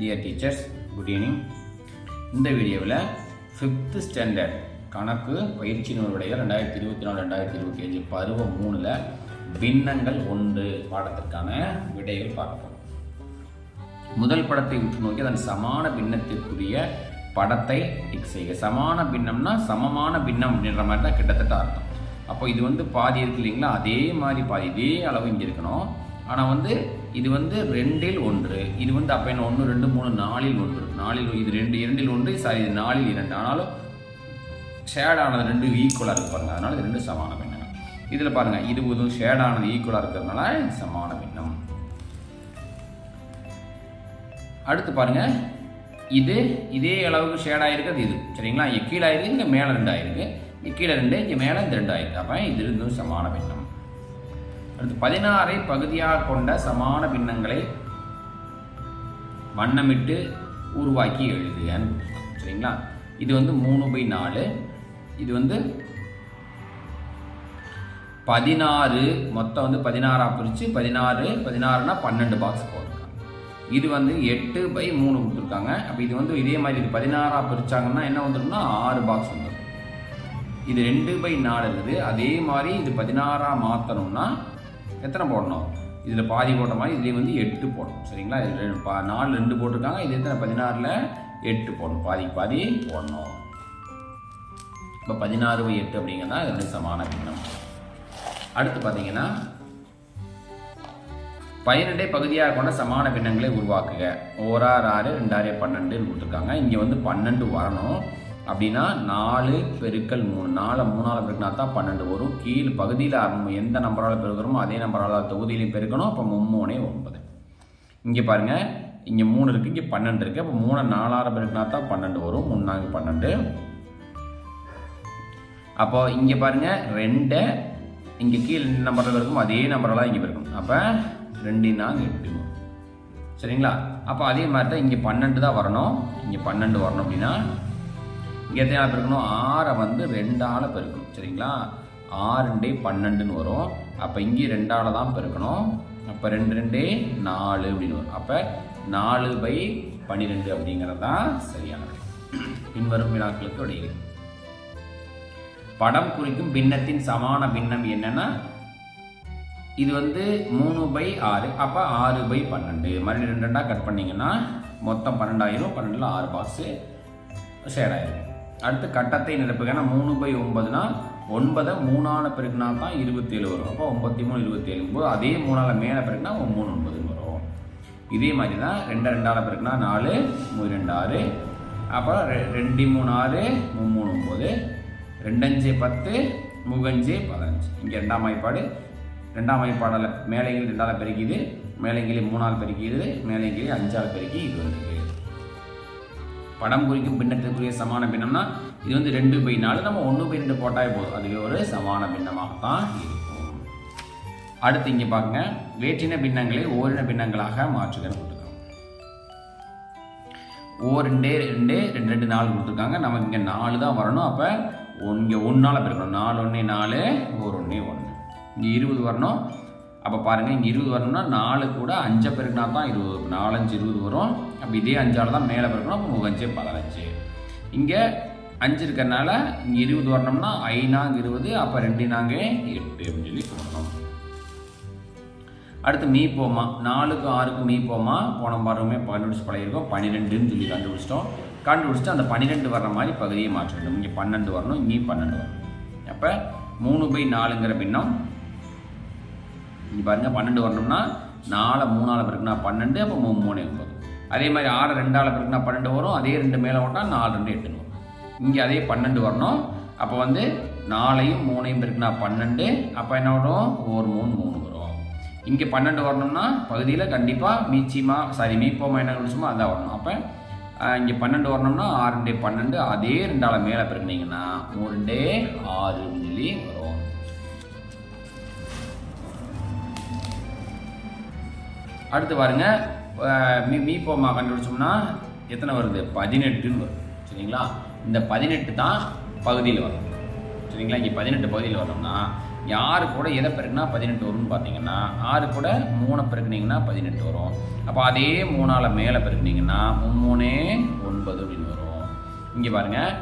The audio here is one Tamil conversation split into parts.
டியர் டீச்சர்ஸ் குட் ஈவினிங் இந்த வீடியோவில் ஃபிஃப்த்து ஸ்டாண்டர்ட் கணக்கு பயிற்சி நூலுடைய ரெண்டாயிரத்தி இருபத்தி நாலு ரெண்டாயிரத்தி இருபத்தி அஞ்சு பருவம் மூணில் பின்னங்கள் ஒன்று பாடத்திற்கான விடைகள் பார்க்க போகிறோம் முதல் படத்தை உற்று நோக்கி அதன் சமான பின்னத்திற்குரிய படத்தை டிக் செய்க. சமான பின்னம்னா சமமான பின்னம் அப்படின்ற மாதிரி தான் கிட்டத்தட்ட அர்த்தம். அப்போ இது வந்து பாதி இருக்கு இல்லைங்களா? அதே மாதிரி பாதி இதே அளவு இங்கே இருக்கணும். ஆனால் வந்து இது வந்து ரெண்டில் ஒன்று. இது வந்து அப்போ என்ன ஒன்று ரெண்டு மூணு நாலில் ஒன்று. நாலில் இது ரெண்டு இரண்டில் ஒன்று சாரி இது நாலில் இரண்டு. ஆனாலும் ஷேடானது ரெண்டு ஈக்குவலாக இருக்கு பாருங்கள் அதனால இது ரெண்டு சமான பின்னங்கள் இதில் பாருங்கள் இது இதுவும் ஷேடானது ஈக்குவலாக இருக்கிறதுனால இது சமான பின்னம். அடுத்து பாருங்க இது இதே அளவுக்கு ஷேட் ஆகிருக்கிறது இது. சரிங்களா? இங்கே கீழே ஆயிருக்கு இங்கே மேலே ரெண்டு ஆயிருக்கு. இங்கே கீழே ரெண்டு இங்கே மேலே இந்த ரெண்டு ஆயிருக்கு. அப்போ இது இருந்தும் சமான பின்னம். அடுத்து பதினாறை பகுதியாக கொண்ட சமான பின்னங்களை வண்ணமிட்டு உருவாக்கி எழுதுகன்னு சரிங்களா? இது வந்து மூணு பை நாலு. இது வந்து பதினாறு. மொத்தம் வந்து பதினாறாக பிரித்து பதினாறு பதினாறுனா பன்னெண்டு பாக்ஸ் போட்டிருக்காங்க. இது வந்து எட்டு பை மூணு கொடுத்துருக்காங்க. அப்போ இது வந்து இதே மாதிரி இது பதினாறாக பிரித்தாங்கன்னா என்ன வந்துடும்னா ஆறு பாக்ஸ் வந்துடும் இது ரெண்டு பை நாலு இருக்குது அதே மாதிரி இது பதினாறாக மாற்றணும்னா எத்தனை போடணும்? இதில் பாதி போட்ட மாதிரி இதுலேயே வந்து எட்டு போடணும். சரிங்களா? இது ரெண்டு பா நாலு ரெண்டு போட்டிருக்காங்க. இது எத்தனை? பதினாறில் எட்டு போடணும். பாதி பாதி போடணும். இப்போ பதினாறு பை எட்டு அப்படிங்கிறது தான் இதனுடைய சமான பின்னம். அடுத்து பார்த்தீங்கன்னா பதினெட்டை பகுதியாக கொண்ட சமான பின்னங்களை உருவாக்குக. ஓராறு ஆறு ரெண்டாறு பன்னெண்டுன்னு கொடுத்துருக்காங்க. இங்கே வந்து பன்னெண்டு வரணும். அப்படின்னா நாலு பெருக்கல் மூணு. நாலு மூணால் பெருக்கினா தான் பன்னெண்டு வரும். கீழ் பகுதியில் எந்த நம்பரால் பெருக்கிறோமோ அதே நம்பரால் தொகுதியிலையும் பெருக்கணும். அப்போ மும்மூணே ஒன்பது. இங்கே பாருங்கள் இங்கே மூணு இருக்குது இங்கே பன்னெண்டு இருக்குது அப்போ மூணு நாலாறு பெருக்கினா தான் பன்னெண்டு வரும். மூணு நான்கு பன்னெண்டு. அப்போ இங்கே பாருங்க. ரெண்டு இங்கே கீழே ரெண்டு நம்பரில் இருக்கும் அதே நம்பரெல்லாம் இங்கே இருக்கும் அப்போ ரெண்டு நாங்கள் எட்டு சரிங்களா? அப்போ அதே மாதிரி தான் இங்கே பன்னெண்டு தான் வரணும். இங்கே பன்னெண்டு வரணும் அப்படின்னா எத்தனை பெருக்கணும்? ஆறை வந்து ரெண்டால் பெருக்கணும். சரிங்களா? ஆறு ரெண்டே பன்னெண்டுன்னு வரும். அப்போ இங்கே ரெண்டால் தான் பெருக்கணும். அப்போ ரெண்டு ரெண்டே நாலு அப்படின்னு வரும். அப்போ நாலு பை பன்னிரெண்டு அப்படிங்கிறது தான் சரியான பின்வரும் வினாக்களுக்கு விடையில்லை படம் குறிக்கும் பின்னத்தின் சமான பின்னம் என்னன்னா இது வந்து மூணு பை ஆறு அப்போ ஆறு பை பன்னெண்டு. மறுபடியும் ரெண்டு ரெண்டாக கட் பண்ணீங்கன்னா மொத்தம் பன்னெண்டாயிரம் பன்னெண்டில் ஆறு பாக்ஸு ஷேர் ஆயிரும். அடுத்து கட்டத்தை நிரப்புக ஏன்னா மூணு பை ஒன்பதுனா ஒன்பதை மூணால் பெருக்குனா தான் இருபத்தேழு வரும். அப்போ ஒம்பத்தி மூணு இருபத்தேழு போது அதே மூணால மேலே பெருக்குனா மூணு ஒன்பதுன்னு வரும். இதே மாதிரி தான் ரெண்டு ரெண்டால் பெருக்குனா நாலு மூணு ரெண்டு ஆறு. அப்புறம் ரெ- ரெண்டு மூணு ஆறு மூணு ஒம்பது ரெண்டஞ்சு பத்து மூகஞ்சு பதினஞ்சு. இங்கே ரெண்டாம் வாய்ப்பாடு. ரெண்டாம் வாய்ப்பாடில் மேலைங்கிலி ரெண்டால் பெருக்கிது மேலைங்கிலி மூணால் பெருக்கிது மேலைங்கிலி அஞ்சால் பெருக்கி இது வந்துருக்கு படம் குறிக்கும் பின்னத்திற்குரிய சமான பின்னம்னா இது வந்து ரெண்டு பை நாலு நம்ம ஒன்று பை ரெண்டு போட்டாலே போதும். அதுவே ஒரு சமான பின்னமாகத்தான் இருக்கும். அடுத்து இங்கே பாருங்க. வேற்றின பின்னங்களை ஓரின பின்னங்களாக மாற்றுகன்னு கொடுத்துருக்கோம் ஓ ரெண்டே ரெண்டு ரெண்டு ரெண்டு நாலு கொடுத்துருக்காங்க. நமக்கு இங்கே நாலு தான் வரணும். அப்போ இங்கே ஒன்றால் பெருக்கணும். நாலு ஒன்றே நாலு ஒரு ஒன்றே ஒன்று இங்கே இருபது வரணும். அப்போ பாருங்கள் இங்கே இருபது வரணும்னா நாலு கூட அஞ்சை பெருக்கினா தான் இருபது நாலஞ்சு இருபது வரும். அப்போ இதே அஞ்சால் தான் மேலே பிறக்கணும். அப்போ முகஞ்சு பதினஞ்சு. இங்கே அஞ்சு இருக்கிறனால இங்கே இருபது வரணும்னா ஐநாங்க இருபது அப்போ ரெண்டு நாங்க எட்டு அப்படின்னு சொல்லி சொல்லணும் அடுத்து மீ போமா. நாலுக்கு ஆறுக்கு மீ போமா. போன வாரமே கண்டுபிடிச்சு பழகிருக்கோம் பன்னிரெண்டுன்னு சொல்லி கண்டுபிடிச்சிட்டோம். கண்டுபிடிச்சிட்டு அந்த பன்னிரெண்டு வர்ற மாதிரி பகுதியை மாற்ற வேண்டும். இங்கே பன்னெண்டு வரணும் இங்கே பன்னெண்டு வரணும். அப்போ மூணு பை நாலுங்கிற பின்னம். இங்கே பாருங்கள் பன்னெண்டு வரணும்னா நாலு மூணால் பிறகுனா பன்னெண்டு அப்போ மூணு மூணு ஒன்பது அதே மாதிரி ஆறு ரெண்டால் பிறகுனா பன்னெண்டு வரும் அதே ரெண்டு மேலே ஓட்டால் நாலு ரெண்டு எட்டுன்னு வரும். இங்கே அதே பன்னெண்டு வரணும். அப்போ வந்து நாலையும் மூணையும் பிறகுனா பன்னெண்டு அப்போ என்ன வரும்? ஒரு மூணு மூணு வரும். இங்கே பன்னெண்டு வரணும்னா பகுதியில் கண்டிப்பாக மீச்சிமா சாரி மீப்போமா என்ன குடிச்சுமோ அதான் வரணும். அப்போ இங்கே பன்னெண்டு வரணும்னா ஆறு ரெண்டே பன்னெண்டு அதே ரெண்டால் மேலே பிறகுனீங்கன்னா மூணு ரெண்டே ஆறு சொல்லி வரும். அடுத்து பாருங்க மீ மீப்போமா கண்டுபிடிச்சோம்னா எத்தனை வருது? பதினெட்டுன்னு வரும். சரிங்களா? இந்த பதினெட்டு தான் பகுதியில் வரும். சரிங்களா? இங்கே பதினெட்டு பகுதியில் வரணும்னா யார் கூட எதை பெருக்குனா பதினெட்டு வரும்னு பார்த்தீங்கன்னா ஆறு கூட மூணை பெருக்குனீங்கன்னா பதினெட்டு வரும். அப்போ அதே மூணால் மேலே பெருக்குனீங்கன்னா மூணே ஒன்பது அப்படின்னு வரும். இங்கே பாருங்கள்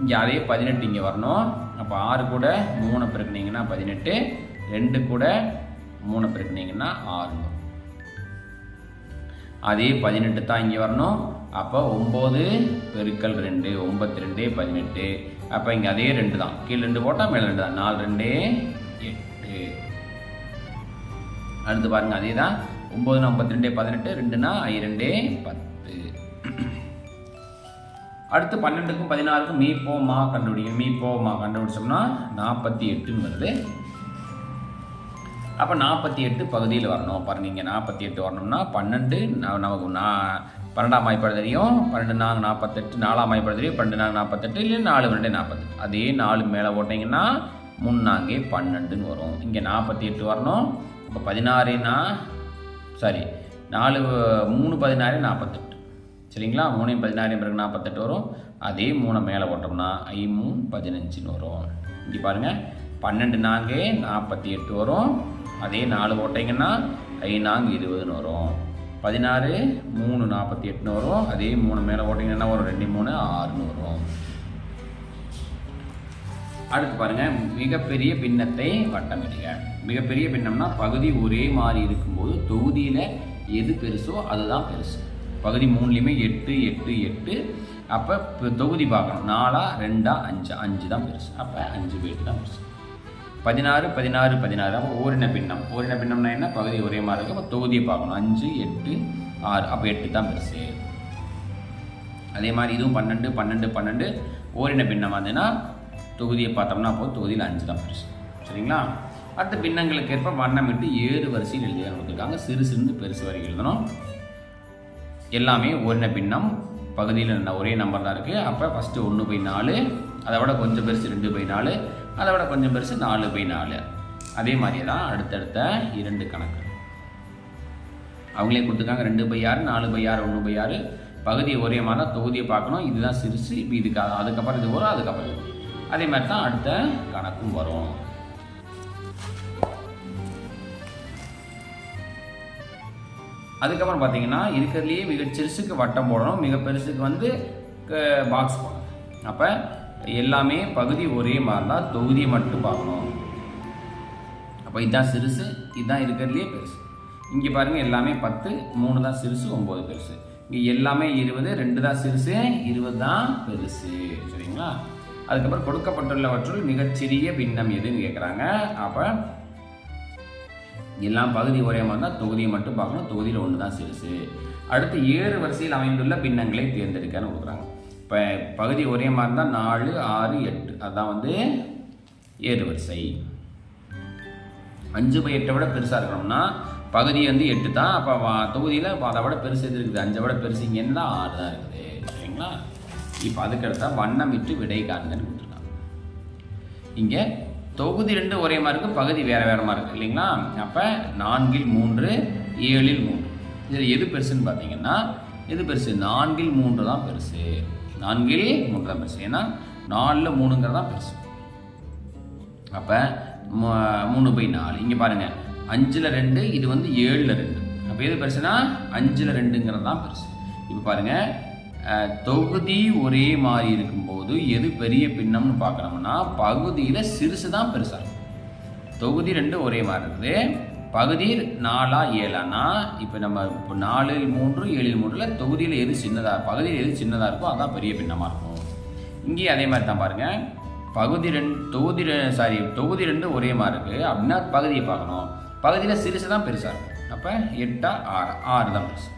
இங்கே அதே பதினெட்டு இங்கே வரணும். அப்போ ஆறு கூட மூணை பெருக்குனீங்கன்னா பதினெட்டு ரெண்டு கூட மூணை பெருக்குனீங்கன்னா ஆறு வரும். அதே பதினெட்டு தான் இங்கே வரணும். அப்போ ஒம்பது பெருக்கல் ரெண்டு ஒம்பத்தி ரெண்டு பதினெட்டு. அப்போ இங்கே அதே ரெண்டு தான். கீழே ரெண்டு போட்டால் மேலே ரெண்டு தான். நாலு ரெண்டு எட்டு. அடுத்து பாருங்க அதே தான். ஒம்பது ஐம்பத்தி ரெண்டு பதினெட்டு. ரெண்டுனா ஐ ரெண்டே பத்து. அடுத்து பன்னெண்டுக்கும் பதினாறுக்கும் மீ போமா கண்டுபிடிக்கும் மீ போமா கண்டுபிடிச்சோம்னா நாற்பத்தி எட்டுன்னு வருது அப்போ நாற்பத்தி எட்டு பகுதியில் வரணும். பாருங்க இங்கே நாற்பத்தி எட்டு வரணும்னா பன்னெண்டு நமக்கு நான் பன்னெண்டாம் வாய்ப்பாடு தெரியும். பன்னெண்டு நாங்கள் நாற்பத்தெட்டு நாலாம் வாய்ப்பாடு தெரியும். பன்னெண்டு நாங்கள் நாற்பத்தெட்டு இல்லை நாலு ரெண்டு நாற்பத்தெட்டு. அதே நாலு மேலே போட்டிங்கன்னா முன்னாங்கே பன்னெண்டுன்னு வரும். இங்கே நாற்பத்தி எட்டு வரணும். இப்போ பதினாறுனா சாரி நாலு மூணு பதினாறு நாற்பத்தெட்டு. சரிங்களா? மூணையும் பதினாறையும் பிறகு நாற்பத்தெட்டு வரும். அதே மூணை மேலே போட்டோம்னா ஐ மூணு பதினஞ்சுன்னு வரும். இங்கே பாருங்கள் பன்னெண்டு நாங்கே நாற்பத்தி எட்டு வரும். அதே நாலு போட்டிங்கன்னா ஐ இருபதுன்னு வரும். பதினாறு மூணு நாற்பத்தி எட்டுன்னு வரும். அதே மூணு மேலே போட்டிங்கன்னா என்ன வரும்? ரெண்டு மூணு ஆறுன்னு வரும். அடுத்து பாருங்கள் மிகப்பெரிய பின்னத்தை வட்டமிடுக மிகப்பெரிய பின்னம்னா பகுதி ஒரே மாதிரி இருக்கும்போது தொகுதியில் எது பெருசோ அதுதான் பெருசு. பகுதி மூணுலேயுமே எட்டு எட்டு எட்டு. அப்போ தொகுதி பார்க்கணும். நாலா ரெண்டா அஞ்சா அஞ்சு தான் பெருசு. அப்போ அஞ்சு பேட்டு தான் பெருசு. பதினாறு பதினாறு பதினாறு. அப்போ ஓரின பின்னம். ஓரின பின்னம்னா என்ன? பகுதி ஒரே மாதிரி இருக்கும் அப்போ தொகுதியை பார்க்கணும். அஞ்சு எட்டு ஆறு. அப்போ எட்டு தான் பெருசு. அதே மாதிரி இதுவும் பன்னெண்டு பன்னெண்டு பன்னெண்டு. ஓரின பின்னம் வந்துன்னா தொகுதியை பார்த்தோம்னா அப்போ தொகுதியில் அஞ்சு தான் பெருசு. சரிங்களா? அடுத்த பின்னங்களுக்கு ஏற்ப வண்ணமிட்டு ஏழு வரிசையில் எழுதி கொடுத்துருக்காங்க. சிறு சிறுந்து பெருசு வரை எழுதணும். எல்லாமே ஓரின பின்னம். பகுதியில் ஒரே நம்பர் தான் இருக்குது அப்போ ஃபஸ்ட்டு ஒன்று பை நாலு. அதை விட கொஞ்சம் பெருசு ரெண்டு பை நாலு. அதை விட கொஞ்சம் பெருசு நாலு பை நாலு. அதே மாதிரி தான் அடுத்தடுத்த இரண்டு கணக்கு. அவங்களே கொடுத்துருக்காங்க ரெண்டு பை ஆறு நாலு பை ஆறு ஒன்று பை ஆறு. பகுதியை ஒரே மாதிரி தான் தொகுதியை பார்க்கணும். இதுதான் சிறுசு இப்போ இதுக்கு அதுக்கப்புறம் இது வரும் அதுக்கப்புறம் இது. வரும் அதே மாதிரி தான் அடுத்த கணக்கும் வரும். அதுக்கப்புறம் பார்த்தீங்கன்னா இருக்கிறதுலையே மிக சிறுசுக்கு வட்டம் போடணும். மிக பெருசுக்கு வந்து பாக்ஸ் போடணும். அப்போ எல்லாமே பகுதி ஒரே மாதிரி தான் தொகுதியை மட்டும் பார்க்கணும். அப்போ இதுதான் சிறுசு இதுதான் இருக்கிறதுலே பெருசு. இங்கே பாருங்கள் எல்லாமே பத்து மூணு தான் சிறுசு ஒம்பது பெருசு. இங்கே எல்லாமே இருபது ரெண்டு தான் சிறுசு இருபது தான் பெருசு. சரிங்களா? அதுக்கப்புறம் கொடுக்கப்பட்டுள்ளவற்றுள் மிகச்சிறிய பின்னம் எதுன்னு கேட்குறாங்க அப்போ எல்லாம் பகுதி ஒரே மாதிரி தான் தொகுதியை மட்டும் பார்க்கணும் தொகுதியில் ஒன்று தான் சிறுசு. அடுத்து ஏழு வரிசையில் அமைந்துள்ள பின்னங்களை தேர்ந்தெடுக்கன்னு கொடுக்குறாங்க. இப்போ பகுதி ஒரே மாதிரி தான் நாலு ஆறு எட்டு. அதான் வந்து ஏறு வரிசை. அஞ்சு பை எட்டை விட பெருசாக இருக்கணும்னா பகுதி வந்து எட்டு தான். அப்போ தொகுதியில் அதை விட பெருசு எது இருக்குது? அஞ்சை விட பெருசு இங்கேன்னா தான் ஆறு தான் இருக்குது. சரிங்களா? இப்போ அதுக்கடுத்தா வண்ணமிட்டு விடை காண்கன்னு கொடுத்துருக்காங்க. இங்கே தொகுதி ரெண்டு ஒரே மாதிரி இருக்குது பகுதி வேறு வேறு மாதிரி இருக்குது இல்லைங்களா? அப்போ நான்கில் மூன்று ஏழில் மூன்று. இதில் எது பெருசுன்னு பார்த்தீங்கன்னா எது பெருசு? நான்கில் மூன்று தான் பெருசு. நான்கில் மூன்று தான் பெருசு ஏன்னா நாலில் மூணுங்கிறது தான் பெருசு. அப்போ மூணு பை நாலு. இங்கே பாருங்கள் அஞ்சில் ரெண்டு இது வந்து ஏழில் ரெண்டு. அப்போ எது பெருசுனா அஞ்சில் ரெண்டுங்கிறது தான் பெருசு. இப்போ பாருங்கள் தொகுதி ஒரே மாதிரி இருக்கும்போது எது பெரிய பின்னம்னு பார்க்குறோம்னா பகுதியில் சிறுசு தான் பெருசாக இருக்கும். தொகுதி ரெண்டு ஒரே மாதிரி இருக்குது. பகுதி நாலா ஏழானா? இப்போ நம்ம இப்போ நாலில் மூன்று ஏழில் மூன்றில் தொகுதியில் எது சின்னதாக பகுதியில் எது சின்னதாக இருக்கோ அதான் பெரிய பின்னமாக இருக்கும். இங்கேயும் அதே மாதிரி தான் பாருங்கள் பகுதி ரெண்டு தொகுதி சாரி தொகுதி ரெண்டு ஒரே மாதிரி இருக்குது அப்படின்னா பகுதியை பார்க்கணும். பகுதியில் சிறுசு தான் பெருசாக இருக்கும் அப்போ எட்டா ஆறு ஆறு தான் பெருசு.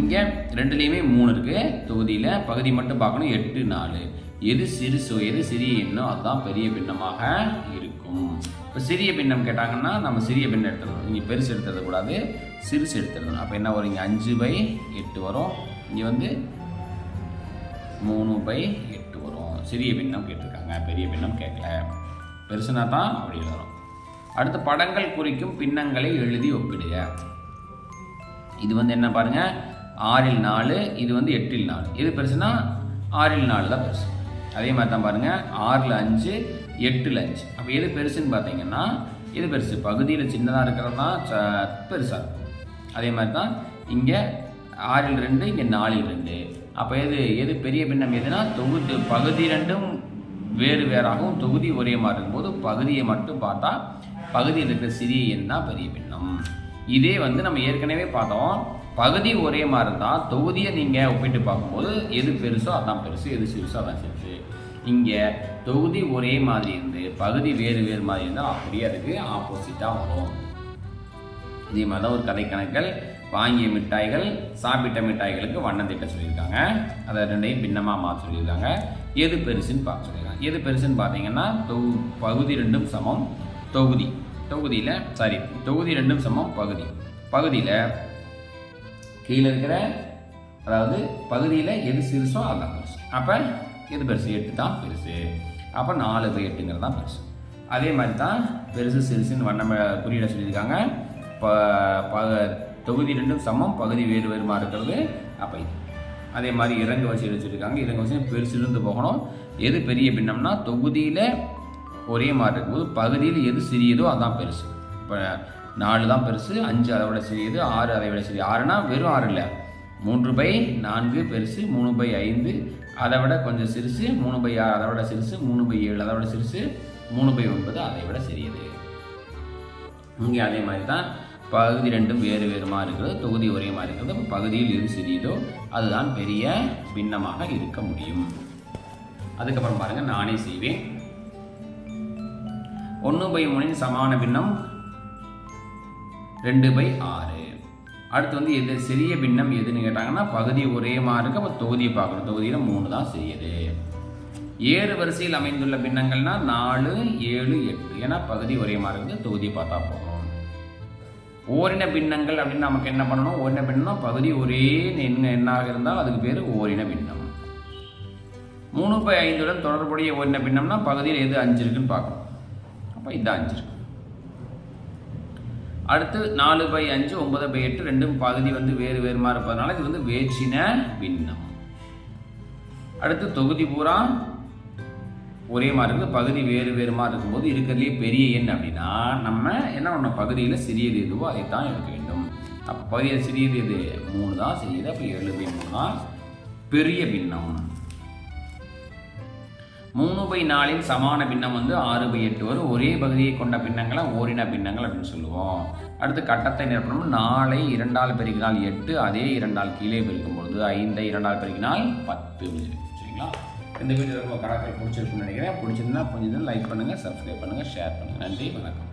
இங்கே ரெண்டுலேயுமே மூணு இருக்குது தொகுதியில் பகுதி மட்டும் பார்க்கணும். எட்டு நாலு. எது சிறுசோ எது சிறிய எண்ணோ அதுதான் பெரிய பின்னமாக இருக்கும். இப்போ சிறிய பின்னம் கேட்டாங்கன்னா நம்ம சிறிய பின்னம் எடுத்துடணும். இங்கே பெருசு எடுத்துறது கூடாது. சிறுசு எடுத்துடணும். அப்போ என்ன வரும்? இங்கே அஞ்சு பை எட்டு வரும். இங்கே வந்து மூணு பை எட்டு வரும். சிறிய பின்னம் கேட்டிருக்காங்க. பெரிய பின்னம் கேட்கல. பெருசுனா தான் அப்படி வரும் அடுத்து படங்கள் குறிக்கும் பின்னங்களை எழுதி ஒப்பிடுக. இது வந்து என்ன பாருங்க? ஆறில் நாலு இது வந்து எட்டில் நாலு. எது பெருசுனா? ஆறில் நாலு தான் பெருசு. அதே மாதிரி தான் பாருங்கள் ஆறில் அஞ்சு எட்டில் அஞ்சு. அப்போ எது பெருசுன்னு பார்த்தீங்கன்னா எது பெருசு? பகுதியில் சின்னதாக இருக்கிறது தான் ச- பெருசாக இருக்கும். அதே மாதிரி தான் இங்கே ஆறில் ரெண்டு இங்கே நாலில் ரெண்டு. அப்போ எது எது பெரிய பின்னம் எதுனா தொகுத்து பகுதி ரெண்டும் வேறு வேறாகவும் தொகுதி ஒரே மாதிரி இருக்கும்போது பகுதியை மட்டும் பார்த்தா பகுதியில் இருக்கிற சிறிய எண் தான் பெரிய பின்னம். இதே வந்து நம்ம ஏற்கனவே பார்த்தோம். பகுதி ஒரே மாதிரி இருந்தால் தொகுதியை நீங்கள் ஒப்பிட்டு பார்க்கும்போது எது பெருசோ அதான் பெருசு எது சிறுசோ அதான் சிறுசு. இங்கே தொகுதி ஒரே மாதிரி இருந்து பகுதி வேறு வேறு மாதிரி இருந்தால் அப்படியே அதுக்கு ஆப்போசிட்டாக வரும். இதே மாதிரி தான் ஒரு கதை கணக்கள் வாங்கிய மிட்டாய்கள் சாப்பிட்ட மிட்டாய்களுக்கு வண்ணம் திட்ட சொல்லியிருக்காங்க. அதை ரெண்டையும் பின்னமாக மாற்ற சொல்லியிருக்காங்க. எது பெருசுன்னு பார்க்க சொல்லியிருக்காங்க. எது பெருசுன்னு பார்த்தீங்கன்னா தொகு பகுதி ரெண்டும் சமம் தொகுதி. தொகுதியில் சாரி தொகுதி ரெண்டும் சமம் பகுதி. பகுதியில் கீழே இருக்கிற அதாவது பகுதியில் எது சிறுசோ அதுதான் பெருசு. அப்போ இது பெருசு எட்டு தான் பெருசு. அப்போ நாலு பை எட்டுங்கிறது தான் பெருசு. அதே மாதிரி தான் பெருசு சிறுசுன்னு வண்ணம குறியீட சொல்லியிருக்காங்க. ப ப தொகுதி ரெண்டும் சமம் பகுதி வேறு வேறுமா இருக்கிறது. அப்போ இது. அதே மாதிரி இறங்கு வரிசையில் வச்சுருக்காங்க. இறங்கு வரிசையும் பெருசுலேருந்து போகணும். எது பெரிய பின்னம்னா தொகுதியில் ஒரே மாதிரி இருக்கும்போது பகுதியில் எது சிறியதோ அதுதான் பெருசு. இப்போ நாலு தான் பெருசு அஞ்சு அதை விட சிறியது ஆறு அதை விட சிறியது. ஆறுனா வெறும் ஆறு இல்லை. மூன்று பை நான்கு பெருசு மூணு பை ஐந்து அதை விட கொஞ்சம் சிறுசு மூணு பை ஆறு அதை விட சிறுசு மூணு பை ஏழு அதை விட சிறுசு மூணு பை ஒன்பது அதை விட சிறியது. இங்கே அதே மாதிரி தான் பகுதி ரெண்டும் வேறு வேறுமா இருக்கிறது தொகுதி ஒரே மாதிரி இருக்கிறது. பகுதியில் எது சிறியதோ அதுதான் பெரிய பின்னமாக இருக்க முடியும். அதுக்கப்புறம் பாருங்கள் நானே செய்வேன். ஒன்று பை மூணின் சமான பின்னம் ரெண்டு பை ஆறு. அடுத்து வந்து எது சிறிய பின்னம் எதுன்னு கேட்டாங்கன்னா பகுதி ஒரே மாதிரி இருக்கு. அப்போ தொகுதியை பார்க்கணும். தொகுதியில் மூணு தான் சிறியது. ஏறு வரிசையில் அமைந்துள்ள பின்னங்கள்னா நாலு ஏழு எட்டு. ஏன்னா பகுதி ஒரே மாதிரி இருக்குது தொகுதியை பார்த்தா போதும். ஓரின பின்னங்கள் அப்படின்னு நமக்கு என்ன பண்ணணும்? ஓரின பின்னம் பகுதி ஒரே என்ன எண்ணாக இருந்தால் அதுக்கு பேர் ஓரின பின்னம். மூணு பை ஐந்துடன் தொடர்புடைய ஓரின பின்னம்னா பகுதியில் எது அஞ்சு இருக்குன்னு பார்க்கணும். அப்போ இது அஞ்சு இருக்கு. அடுத்து நாலு பை அஞ்சு ஒன்பது பை எட்டு ரெண்டும் பகுதி வந்து வேறு வேறுமா இருப்பதனால இது வந்து வேற்றின பின்னம். அடுத்து தொகுதி பூரா ஒரே மாதிரி இருக்குது. பகுதி வேறு வேறுமா இருக்கும்போது இருக்கிறதுலே பெரிய எண் அப்படின்னா நம்ம என்ன ஒன்று பகுதியில் சிறியது எதுவோ அதை தான் எடுக்க வேண்டும். அப்போ பகுதியில் சிறியது எது? மூணு தான். சிறியது அப்போ ஏழு பை மூணு தான். பெரிய பின்னம். மூணு பை நாலின் சமான பின்னம் வந்து ஆறு பை எட்டு வரும். ஒரே பகுதியை கொண்ட பின்னங்களை ஓரின பின்னங்கள் அப்படின்னு சொல்லுவோம். அடுத்து கட்டத்தை நிரப்பணும் நாளை இரண்டால் பெருக்கினால் எட்டு அதே இரண்டால் கீழே பெருக்கும் பொழுது ஐந்தை இரண்டால் பெருக்கினால் பத்து சரிங்களா இந்த வீடியோ ரொம்ப கணக்கில் பிடிச்சிருக்குன்னு நினைக்கிறேன். பிடிச்சிருந்தா கொஞ்சம் லைக் பண்ணுங்கள் சப்ஸ்கிரைப் பண்ணுங்கள் ஷேர் பண்ணுங்கள் நன்றி வணக்கம்.